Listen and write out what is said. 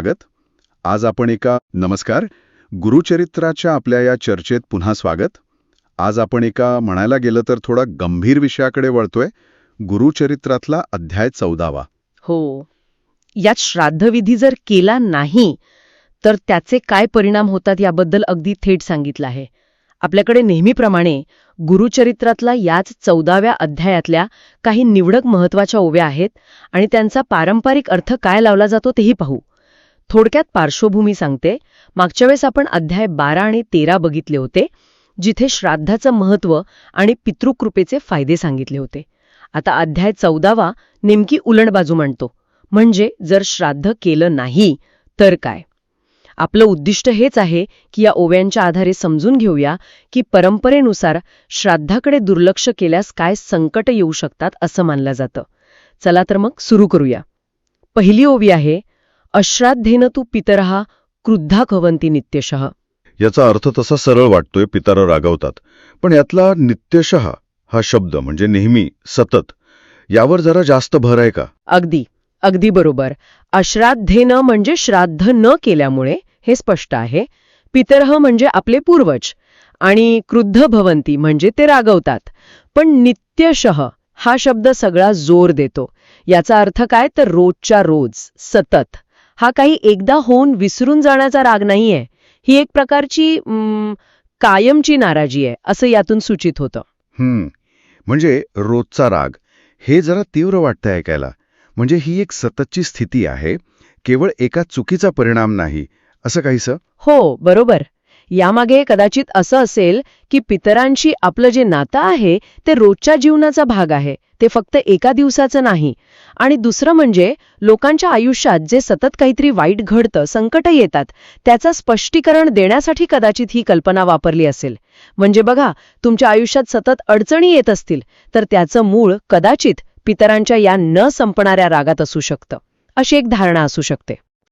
स्वागत. आज आपण एका नमस्कार गुरुचरित्राच्या आपल्या या चर्चेत पुन्हा स्वागत. आज आपण एका म्हणायला गेलं तर थोडा गंभीर विषयाकडे वळतोय गुरुचरित्रातला अध्याय चौदावा. हो. यात श्राद्धविधी जर केला नाही तर त्याचे काय परिणाम होतात याबद्दल अगदी थेट सांगितलं आहे. आपल्याकडे नेहमीप्रमाणे गुरुचरित्रातला याच चौदाव्या अध्यायातल्या काही निवडक महत्त्वाच्या ओव्या आहेत आणि त्यांचा पारंपरिक अर्थ काय लावला जातो तेही पाहू. थोडक्यात पार्श्वभूमी सांगते. मागच्या वेळेस आपण अध्याय बारा आणि तेरा बघितले होते जिथे श्राद्धाचं महत्त्व आणि पितृकृपेचे फायदे सांगितले होते. आता अध्याय चौदावा नेमकी उलट बाजू मांडतो. म्हणजे जर श्राद्ध केलं नाही तर काय? आपलं उद्दिष्ट हेच आहे की या ओव्यांच्या आधारे समजून घेऊया की परंपरेनुसार श्राद्धाकडे दुर्लक्ष केल्यास काय संकट येऊ शकतात असं मानलं जातं. चला तर मग सुरू करूया. पहिली ओवी आहे अश्राद्धेन तू पितरहा क्रुद्धा खवंती नित्यशः. याचा अर्थ तसा सरळ वाटतोय पितर रागवतात. पण यातला नित्यशः हा शब्द म्हणजे नेहमी सतत. यावर जरा जास्त भर आहे का? अगदी अगदी बरोबर. अश्राद्धेनं म्हणजे श्राद्ध न केल्यामुळे हे स्पष्ट आहे पितरह म्हणजे आपले पूर्वज आणि क्रुद्ध भवंती म्हणजे ते रागवतात. पण नित्यशः हा शब्द सगळा जोर देतो. याचा अर्थ काय? तर रोजच्या रोज सतत. हा काही एकदा होऊन विसरून जाण्याचा राग नाहीये. ही एक प्रकारची कायमची नाराजी आहे असं यातून सूचित होतं. हम्म. म्हणजे रोजचा राग हे जरा तीव्र वाटतंय ऐकायला. म्हणजे ही एक सततची स्थिती आहे केवळ एका चुकीचा परिणाम नाही असं काहीसं? हो बरोबर. यामागे कदाचित असं असेल की पितरांशी आपलं जे नातं आहे ते रोजच्या जीवनाचा भाग आहे. ते फक्त एका दिवसाचं नाही. आणि दुसरं म्हणजे लोकांच्या आयुष्यात जे सतत काहीतरी वाईट घडतं संकट येतात त्याचं स्पष्टीकरण देण्यासाठी कदाचित ही कल्पना वापरली असेल. म्हणजे बघा तुमच्या आयुष्यात सतत अडचणी येत असतील तर त्याचं मूळ कदाचित पितरांच्या या न संपणाऱ्या रागात असू शकतं. अशी एक धारणा असू शकते.